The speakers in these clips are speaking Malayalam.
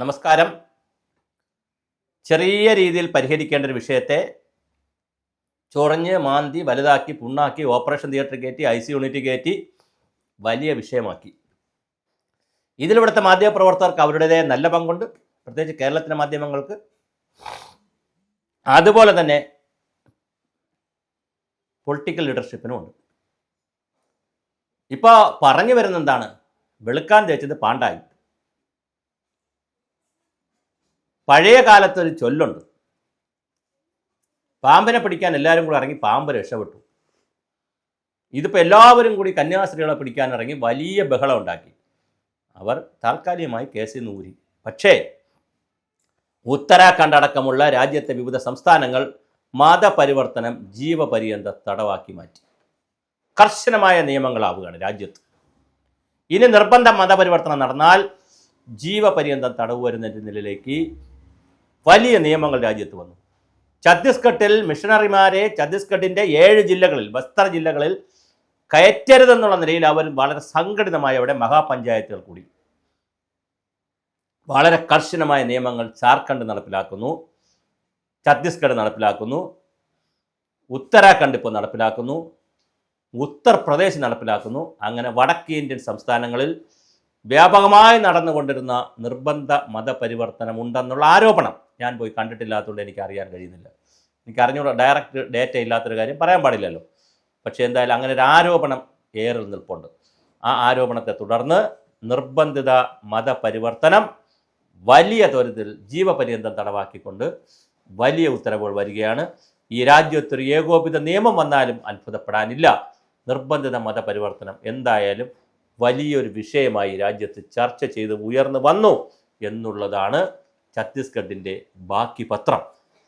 നമസ്കാരം. ചെറിയ രീതിയിൽ പരിഹരിക്കേണ്ട ഒരു വിഷയത്തെ ചൊറഞ്ഞ് മാന്തി വലുതാക്കി പുണ്ണാക്കി ഓപ്പറേഷൻ തിയേറ്റർ കയറ്റി ഐ സി യൂണിറ്റ് കയറ്റി വലിയ വിഷയമാക്കി. ഇതിലിവിടുത്തെ മാധ്യമപ്രവർത്തകർക്ക് അവരുടേതായ നല്ല പങ്കുണ്ട്. പ്രത്യേകിച്ച് കേരളത്തിലെ മാധ്യമങ്ങൾക്ക്. അതുപോലെ തന്നെ പൊളിറ്റിക്കൽ ലീഡർഷിപ്പിനും ഉണ്ട്. ഇപ്പോൾ പറഞ്ഞു വരുന്ന എന്താണ്? വെളുക്കാൻ തേച്ചത് പാണ്ടായി. പഴയ കാലത്തൊരു ചൊല്ലുണ്ട്. പാമ്പിനെ പിടിക്കാൻ എല്ലാവരും കൂടി ഇറങ്ങി പാമ്പ് രക്ഷപ്പെട്ടു. ഇതിപ്പോൾ എല്ലാവരും കൂടി കന്യാസ്ത്രീകളെ പിടിക്കാൻ ഇറങ്ങി വലിയ ബഹളം ഉണ്ടാക്കി. അവർ താൽക്കാലികമായി കേസിൽ നിന്ന് ഊരി. പക്ഷേ ഉത്തരാഖണ്ഡ് അടക്കമുള്ള രാജ്യത്തെ വിവിധ സംസ്ഥാനങ്ങൾ മതപരിവർത്തനം ജീവപര്യന്ത തടവാക്കി മാറ്റി. കർശനമായ നിയമങ്ങളാവുകയാണ് രാജ്യത്ത്. ഇനി നിർബന്ധ മതപരിവർത്തനം നടന്നാൽ ജീവപര്യന്തം തടവ് വരുന്നതിന്റെ നിലയിലേക്ക് വലിയ നിയമങ്ങൾ രാജ്യത്ത് വന്നു. ഛത്തീസ്ഗഡിൽ മിഷണറിമാരെ ഛത്തീസ്ഗഡിന്റെ ഏഴ് ജില്ലകളിൽ ബസ്തർ ജില്ലകളിൽ കയറ്റരുതെന്നുള്ള നിലയിൽ അവർ വളരെ സംഘടിതമായി അവിടെ മഹാപഞ്ചായത്തുകൾ കൂടി. വളരെ കർശനമായ നിയമങ്ങൾ ജാർഖണ്ഡ് നടപ്പിലാക്കുന്നു ഛത്തീസ്ഗഡ് നടപ്പിലാക്കുന്നു ഉത്തരാഖണ്ഡ് ഇപ്പോൾ നടപ്പിലാക്കുന്നു ഉത്തർപ്രദേശ് നടപ്പിലാക്കുന്നു അങ്ങനെ വടക്കേ ഇന്ത്യൻ സംസ്ഥാനങ്ങളിൽ വ്യാപകമായി നടന്നുകൊണ്ടിരുന്ന നിർബന്ധ മതപരിവർത്തനം ഉണ്ടെന്നുള്ള ആരോപണം ഞാൻ പോയി കണ്ടിട്ടില്ലാത്തതുകൊണ്ട് എനിക്ക് അറിയാൻ കഴിയുന്നില്ല. എനിക്ക് അറിഞ്ഞുകൂടാ ഡയറക്റ്റ് ഡേറ്റ ഇല്ലാത്തൊരു കാര്യം പറയാൻ പാടില്ലല്ലോ. പക്ഷേ എന്തായാലും അങ്ങനെ ഒരു ആരോപണം ഏറിൽ നിൽപ്പുണ്ട്. ആ ആരോപണത്തെ തുടർന്ന് നിർബന്ധിത മതപരിവർത്തനം വലിയ തോരത്തിൽ ജീവപര്യന്തം തടവാക്കിക്കൊണ്ട് വലിയ ഉത്തരവുകൾ വരികയാണ്. ഈ രാജ്യത്തൊരു ഏകോപിത നിയമം വന്നാലും അത്ഭുതപ്പെടാനില്ല. നിർബന്ധിത മതപരിവർത്തനം എന്തായാലും വലിയൊരു വിഷയമായി രാജ്യത്ത് ചർച്ച ചെയ്ത് ഉയർന്നു വന്നു എന്നുള്ളതാണ് ഛത്തീസ്ഗഡിന്റെ ബാക്കി പത്രം.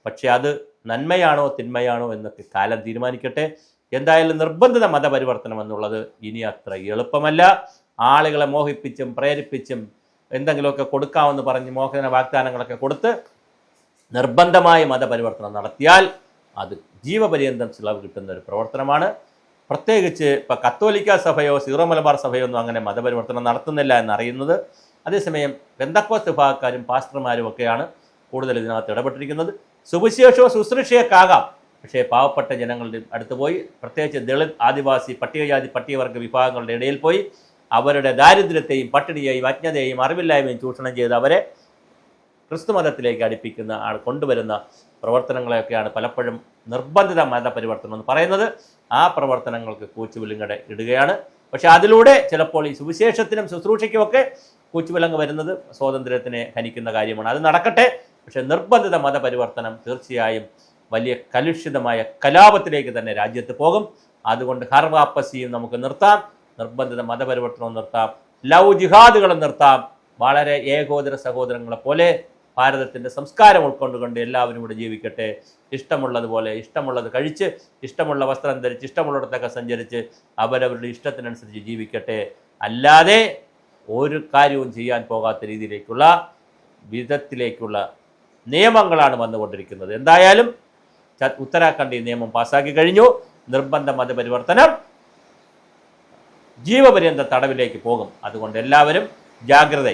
പക്ഷേ അത് നന്മയാണോ തിന്മയാണോ എന്നൊക്കെ കാലം തീരുമാനിക്കട്ടെ. എന്തായാലും നിർബന്ധിത മതപരിവർത്തനം എന്നുള്ളത് ഇനി അത്ര എളുപ്പമല്ല. ആളുകളെ മോഹിപ്പിച്ചും പ്രേരിപ്പിച്ചും എന്തെങ്കിലുമൊക്കെ കൊടുക്കാമെന്ന് പറഞ്ഞ് മോഹന വാഗ്ദാനങ്ങളൊക്കെ കൊടുത്ത് നിർബന്ധമായ മതപരിവർത്തനം നടത്തിയാൽ അത് ജീവപര്യന്തം ചിലവ് കിട്ടുന്ന ഒരു പ്രവർത്തനമാണ്. പ്രത്യേകിച്ച് ഇപ്പോൾ കത്തോലിക്ക സഭയോ സീറോ മലബാർ സഭയോ ഒന്നും അങ്ങനെ മതപരിവർത്തനം നടത്തുന്നില്ല എന്നറിയുന്നത്. അതേസമയം ബന്ധക്കോസ് വിഭാഗക്കാരും പാസ്റ്റർമാരും ഒക്കെയാണ് കൂടുതൽ ഇതിനകത്ത് ഇടപെട്ടിരിക്കുന്നത്. സുവിശേഷവും ശുശ്രൂഷയൊക്കാകാം. പക്ഷേ പാവപ്പെട്ട ജനങ്ങളുടെ അടുത്ത് പോയി പ്രത്യേകിച്ച് ദളിത് ആദിവാസി പട്ടികജാതി പട്ടികവർഗ വിഭാഗങ്ങളുടെ ഇടയിൽ പോയി അവരുടെ ദാരിദ്ര്യത്തെയും പട്ടിണിയെയും അജ്ഞതയെയും അറിവില്ലായ്മയും ചൂഷണം ചെയ്ത് അവരെ ക്രിസ്തുമതത്തിലേക്ക് അടുപ്പിക്കുന്ന ആൾ കൊണ്ടുവരുന്ന പ്രവർത്തനങ്ങളെയൊക്കെയാണ് പലപ്പോഴും നിർബന്ധിത മതപരിവർത്തനം എന്ന് പറയുന്നത്. ആ പ്രവർത്തനങ്ങൾക്ക് കൂച്ചുവിലങ്ങടെ ഇടുകയാണ്. പക്ഷെ അതിലൂടെ ചിലപ്പോൾ ഈ സുവിശേഷത്തിനും ശുശ്രൂഷയ്ക്കുമൊക്കെ കൂച്ചുവിലങ്ങ് വരുന്നത് സ്വാതന്ത്ര്യത്തിനെ ഹനിക്കുന്ന കാര്യമാണ്. അത് നടക്കട്ടെ. പക്ഷെ നിർബന്ധിത മതപരിവർത്തനം തീർച്ചയായും വലിയ കലുഷിതമായ കലാപത്തിലേക്ക് തന്നെ രാജ്യത്ത് പോകും. അതുകൊണ്ട് ഹർവാപ്പസിയും നമുക്ക് നിർത്താം. നിർബന്ധിത മതപരിവർത്തനവും നിർത്താം. ലവ് ജിഹാദുകളും നിർത്താം. വളരെ ഏകോദര സഹോദരങ്ങളെ പോലെ ഭാരതത്തിന്റെ സംസ്കാരം ഉൾക്കൊണ്ടുകൊണ്ട് എല്ലാവരും ഇവിടെ ജീവിക്കട്ടെ. ഇഷ്ടമുള്ളതുപോലെ ഇഷ്ടമുള്ളത് കഴിച്ച് ഇഷ്ടമുള്ള വസ്ത്രം ധരിച്ച് ഇഷ്ടമുള്ളിടത്തൊക്കെ സഞ്ചരിച്ച് അവരവരുടെ ഇഷ്ടത്തിനനുസരിച്ച് ജീവിക്കട്ടെ. അല്ലാതെ ഒരു കാര്യവും ചെയ്യാൻ പോകാത്ത രീതിയിലേക്കുള്ള വിധത്തിലേക്കുള്ള നിയമങ്ങളാണ് വന്നുകൊണ്ടിരിക്കുന്നത്. എന്തായാലും ഉത്തരാഖണ്ഡ് ഈ നിയമം പാസ്സാക്കി കഴിഞ്ഞു. നിർബന്ധ മതപരിവർത്തനം ജീവപര്യന്ത തടവിലേക്ക് പോകും. അതുകൊണ്ട് എല്ലാവരും ജാഗ്രത